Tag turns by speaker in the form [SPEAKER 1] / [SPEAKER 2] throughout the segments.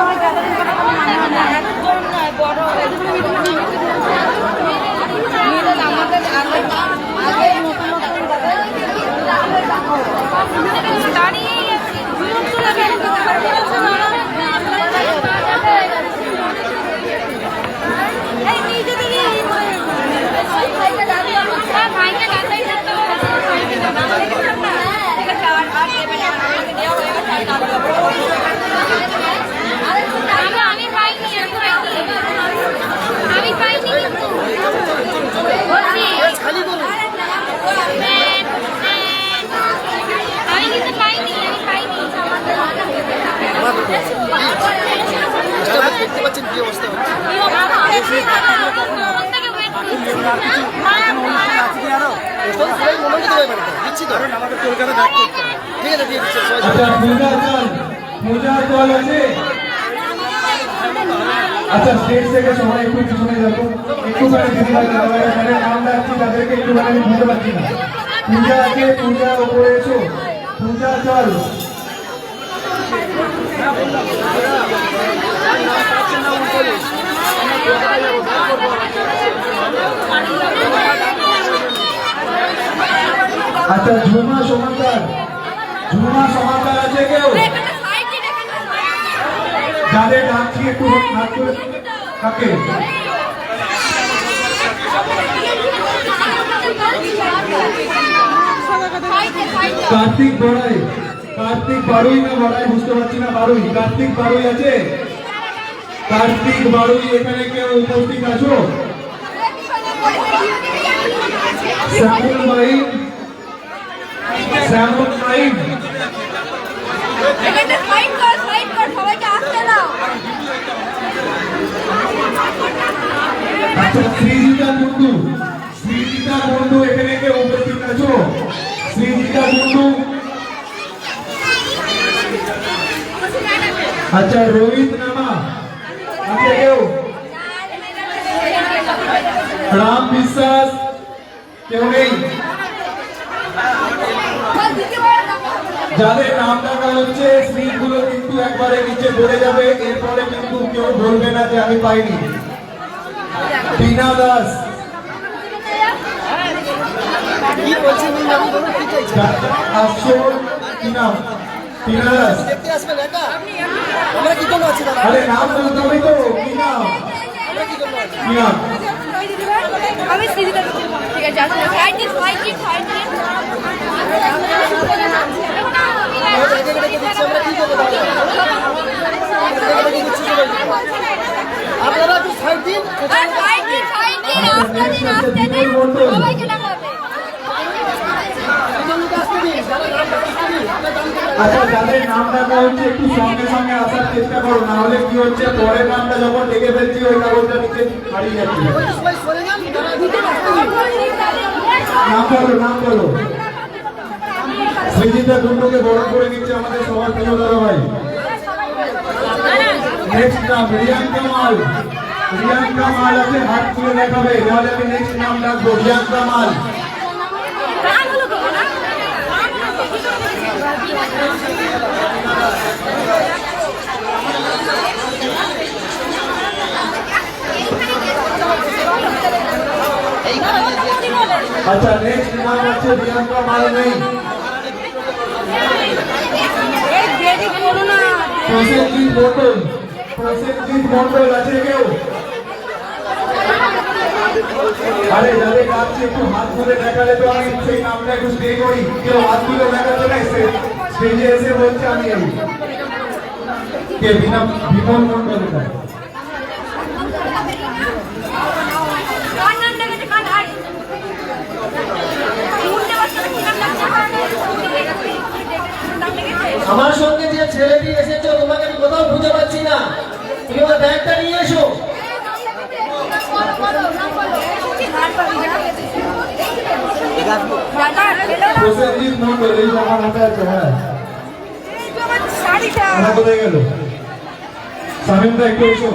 [SPEAKER 1] এইভাবে গ্যাদারিং করা কোনো মানে হয় না একদম নয় বড় মিডল আমাদের আগে আগে নতুন নতুন দাঁড়িয়েই আছি দূর তুলে বের করতে পারছি না এই নিজেদেরই এই হয়ে ভাইকে দাঁড়িয়ে হ্যাঁ ভাইকে দাঁড়িয়ে থাকতে হবে ভাইকে দাঁড়িয়ে থাকতে হবে ঠিক আছে আর আর দেবে না আমাকে দেওয়া হয়ে গেছে আর দাঁড়িয়ে আমি আমি পাইনি আমি পাইনি আমি পাইনি কিন্তু বলছি আমি কিন্তু পাইনি আমি পাইনি
[SPEAKER 2] দেখতে পাচ্ছেন কি অবস্থা হচ্ছে ওষুধ সবাই মনোনীত হয়ে পারে দিচ্ছি তো আমাদের কলকাতা ডাক করতে হবে। ঠিক আছে দিয়ে দিচ্ছি সবাই
[SPEAKER 3] আচ্ছা আছে স্টেজ থেকে সবাই একটু পিছনে যাব একটুখানি দিদিভাই এখানে নাম ডাকছি তাদেরকে একটুখানি বুঝতে পারছি না পূজা আছে পূজা ওপরে এসো পূজা চল আচ্ছা ঝুমা সমান্তার ঝুমা সমান্তার আছে কেউ? যাদের ডাকছি একটু থাকে। কার্তিক বড়াই। কার্তিক বারুই না বড়াই বুঝতে পারছি না বারুই। কার্তিক বারুই আছে? কার্তিক বারুই, এখানে কেউ উপস্থিত আছো?
[SPEAKER 1] দাও
[SPEAKER 3] আচ্ছা শ্রীজিতা কুন্ডু শ্রীজিতা কুন্ডু এখানে কেউ উপস্থিত আছো? শ্রীজিতা কুন্ডু আচ্ছা রোহিত নামা আছে কেউ রাম বিশ্বাস কেউ নেই যাদের নাম ডাকা হচ্ছে স্ত্রীগুলো কিন্তু একবারে নিচে পড়ে যাবে। এরপরে কিন্তু কেউ বলবে না যে আমি পাইনি। টিনা দাস। টিনা। দাস।
[SPEAKER 2] কি জন্য
[SPEAKER 3] আরে নাম বলতে হবে তো। কি নাম
[SPEAKER 2] আমরা কি জন্য আছি
[SPEAKER 3] কি নাম
[SPEAKER 1] আমি সিরিজটা ঠিক আছে
[SPEAKER 2] আপনার।
[SPEAKER 3] আচ্ছা যাদের নাম ডাকা একটু আসার চেষ্টা করো, না হলে কি হচ্ছে, পরের নামটা যখন ডেকে ফেলছি, ওই কাগজটা নিচে হারিয়ে যাচ্ছে নাম বলো নাম বলো সৃজিতা কুন্ডুকে বরণ করে নিচ্ছে আমাদের সবার প্রিয় ভাই নেক্সট নাম রিয়াঙ্কা মাল। রিয়াঙ্কা মাল আছে, হাত তুলে দেখাবে। নাহলে আমি নেক্সট নাম ডাকবো রিয়াঙ্কা মাল। আচ্ছা নেক্সট নাম আছে রিয়াঙ্কা মাল নেই। আরে যাদের কাছে একটু হাত তুলে দেখালে তো আমি সেই নামটা একটু স্টে করি কেউ হাত তুলে দেখাতে না স্টেজে এসে বলছে আমি কে বিনা বিমল এটা
[SPEAKER 1] কার নাম ডেকেছে কার হাই শুনতে পাচ্ছ না কি নাম ডাকছে
[SPEAKER 4] আমার সঙ্গে যে ছেলেটি এসেছ, তোমাকে আমি কোথাও খুঁজে পাচ্ছি না। তুমি আমার ব্যাগটা নিয়ে এসো।
[SPEAKER 3] হ্যাঁ। এসো।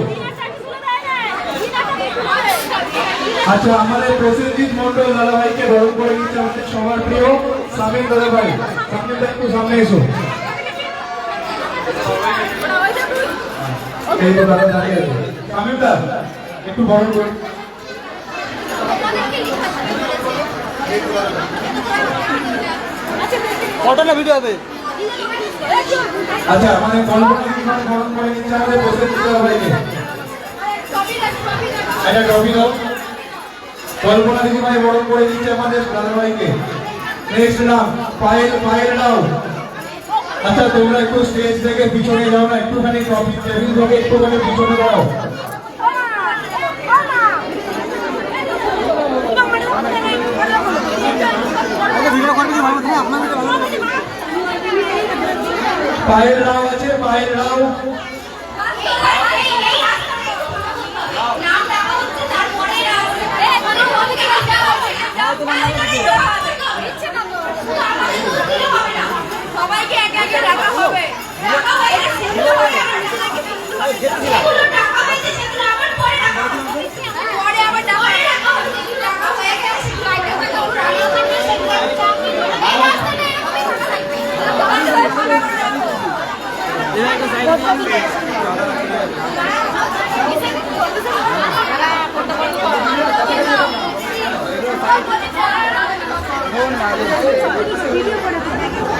[SPEAKER 3] আচ্ছা আমাদের প্রসেনজিৎ মন্ডল দাদা ভাইকে বরণ করে নিচ্ছে আমাদের সবার প্রিয় সামিম দাদা ভাই সামিমদা একটু সামনে এসো। এই তো দাদা দাঁড়িয়ে আছে। সামিম একটু বরণ করে।
[SPEAKER 2] ভিডিও হবে?
[SPEAKER 3] আচ্ছা আমাদের কল্পনা দিদিমার করে নিচ্ছে আমাদের বসে দিতে হবে দাও। কল্পনা দিদিমাই বরণ করে দিচ্ছে আমাদের দাদাভাইকে। নেক্সট নাম পায়েল পায়েল দাও আচ্ছা তোমরা একটু স্টেজ থেকে পিছনে যাও না, একটুখানি টেবিল থেকে একটুখানি পিছনে
[SPEAKER 2] ভালো
[SPEAKER 3] পায়েল রাও আছে পায়েল রাও।
[SPEAKER 1] সবাইকে হয়ে হয়ে হয়ে থাকা সাইড সাইড করো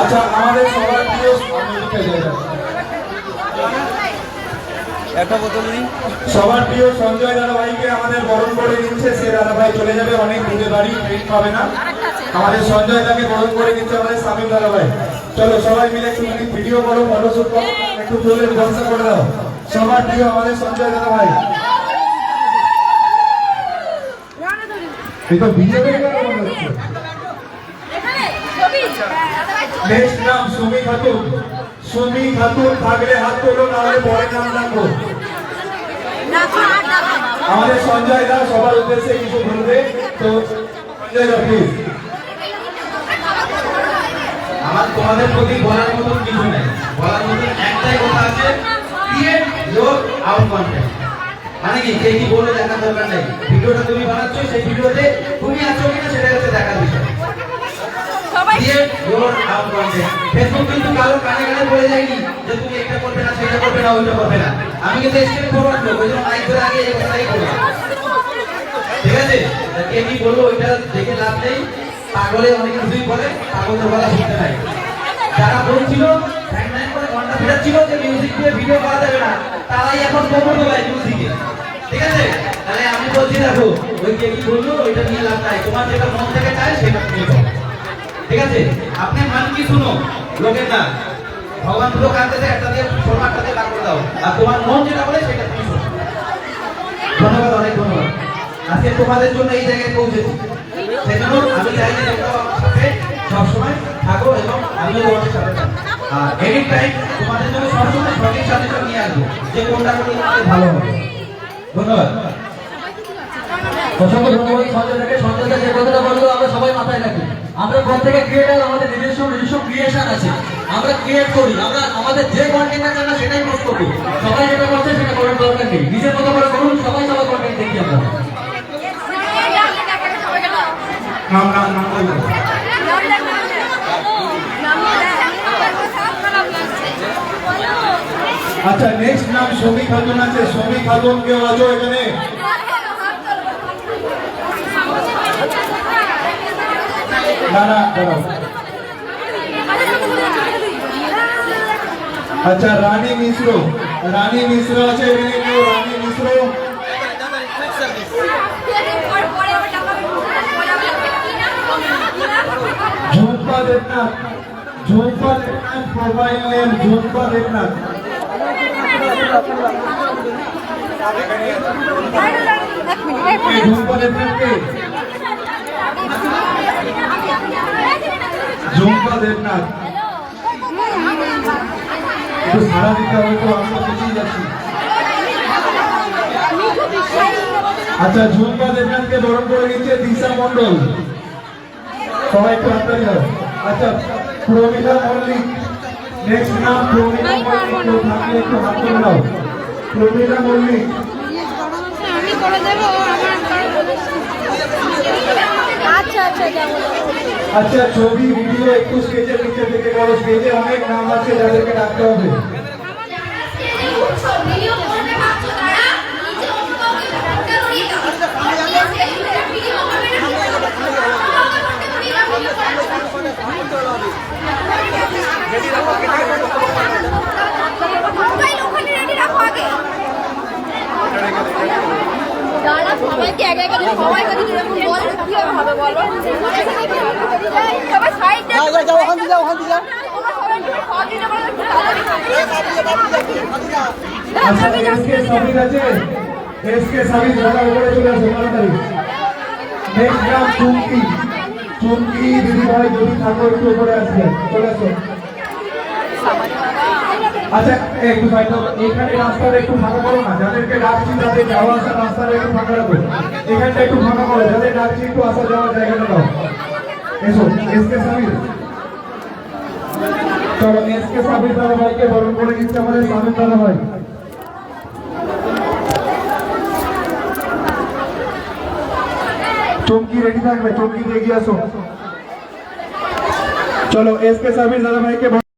[SPEAKER 3] আচ্ছা আমাদের সবার প্রিয়।
[SPEAKER 2] একটা বোতল নিই।
[SPEAKER 3] সবার প্রিয় সঞ্জয় দাদাভাইকে আমাদের বরণ করে দিচ্ছে। সে দাদাভাই চলে যাবে অনেক দূরে বাড়ি ট্রেন পাবে না। আমাদের সঞ্জয় দাকে বরণ করে দিচ্ছে আমাদের সামিল দাদাভাই। চলো সবাই মিলে একটু ভিডিও করো ফটোশুট করো একটু ফুলের ব্যবস্থা করে দাও। সবার প্রিয় আমাদের সঞ্জয় দাদাভাই এই তো বিজেপি নেক্সট নাম সুমি খাতুন। সুমি খাতুন থাকলে হাত তোলো, নাহলে পরের নাম রাখো আমাদের সঞ্জয় দা সবার উদ্দেশ্যে কিছু বলবে। তো সঞ্জয় দা প্লিজ
[SPEAKER 5] আমার তোমাদের প্রতি বলার মতন কিছু নেই। আউট কন্টেন্ট মানে কি কে কি বলে দেখার দরকার নেই। ভিডিওটা তুমি বানাচ্ছো সেই ভিডিওতে তুমি আছো কিনা সেটা হচ্ছে দেখার বিষয়। ফেসবুক কিন্তু কারও কানে কানে বলে যায়নি যে তুমি এটা করবে না সেটা করবে না ওইটা করবে না। আমি কিন্তু স্ক্রিন ফরওয়ার্ড করব ওই জন্য মাইক ধরে আগে এই কথাই করব ঠিক আছে? কে কি বলব ওইটা দেখে লাভ নেই। পাগলে অনেক কিছুই বলে পাগলের বলা শুনতে নাই যারা বলছিল ঘণ্টা ফেরাচ্ছিল যে মিউজিক দিয়ে ভিডিও করা যাবে না, তারাই এখন কোমর দোলায় মিউজিকে ঠিক আছে? তাহলে আমি বলছি, দেখো, ওই কে কি বলল, ওইটা নিয়ে লাভ নাই। তোমার যেটা মন থেকে চায়, সেটা করো। ঠিক আছে? আপনি মান কি শুনো? লোকের না। ভগবান দুটো কাঁদতেছে একটা দিয়ে শোনো, একটা দিয়ে বার করে দাও। আর তোমার মন যেটা বলে, সেটা তুমি শোনো। ধন্যবাদ, অনেক ধন্যবাদ। আজকে তোমাদের জন্য এই জায়গায় পৌঁছেছি। সেজন্য আমি চাই যে তোমরা সাথে সবসময় থাকো এবং আমিও তোমাদের সাথে থাকব এনি টাইম তোমাদের জন্য সবসময় সঠিক সাজেশন নিয়ে আসব যে কোনটা করলে তোমাদের ভালো হবে। ধন্যবাদ।
[SPEAKER 4] অসংখ্য ধন্যবাদ সঞ্জয়দাকে। সঞ্জয়দা যে কথাটা বলল আমরা সবাই মাথায় রাখি। আমরা প্রত্যেকে ক্রিয়েটার আমাদের নিজস্ব নিজস্ব ক্রিয়েশন আছে। আমরা ক্রিয়েট করি। আমরা আমাদের যে কন্টেন্ট আছে আমরা সেটাই পোস্ট করি সবাই যেটা করছে সেটা করার দরকার নেই। নিজের মতো করে করুন সবাই সবার কন্টেন্ট দেখি আমরা
[SPEAKER 3] নাম নাম নাম আচ্ছা নেক্সট নাম সমী খাতুন আছে। সমী খাতুন কেউ আছো এখানে? আচ্ছা রানী মিশ্র। রানী মিশ্র আছে এখানে কেউ? Rani Mishra? Jhumpa Debnath. Jhumpa Debnath mobile name Jhumpa Debnath. আচ্ছা ঝুম্পা দেবনাথকে বরণ করে নিচ্ছে দিশা মন্ডল সবাই একটু দাও। আচ্ছা প্রমিলা মল্লিক নেক্সট নাম প্রমিলা মল্লিক থাকলে একটু হাত তুলে দাও প্রমিলা মল্লিক
[SPEAKER 1] করে দেবো আমার আচ্ছা আচ্ছা
[SPEAKER 3] আচ্ছা ছবি ভিডিও একটু স্টেজের নিচে থেকে বড় স্টেজে অনেক নাম আছে যাদেরকে ডাকতে হবে
[SPEAKER 1] ভিডিও করবে ভাবছ তারা নিচে অন্য কাউকে ফোনটা ধরিয়ে দাও ভিডিও করবে না মোবাইল ওখানে রেডি রাখো আগে দাঁড়া সবাইকে একা একা দিয়ে সবাইকে যদি এরকম বলে কীভাবে হবে বলো সবাই সাইড
[SPEAKER 2] যাও যাও যাও ওখান দিয়ে যাও ওখান দিয়ে যাও
[SPEAKER 3] আচ্ছা এসকে সাবির আছে এসকে সাবির দাদা উপরে চলে আসো তাড়াতাড়ি নেক্সট গ্রাম চুমকি চুমকি ভাই যদি থাকো একটু উপরে আসবে চলে আচ্ছা একটু সাইড এখানে রাস্তাটা একটু ফাঁকা করো না যাদেরকে ডাকছি তাদের যাওয়া আসা রাস্তাটা একটু ফাঁকা রাখো এখানটা একটু ফাঁকা করো, যাদের ডাকছি একটু আসা যাওয়ার জায়গাটা দাও এসো, এসকে সাবির চলো এসকে সাবির দাদা ভাইকে বরণ করে দিচ্ছে আমাদের সাবির দাদা ভাই চমকি রেডি থাকবে চমকি এগিয়ে আসো। চলো এসকে সাবির দাদা ভাইকে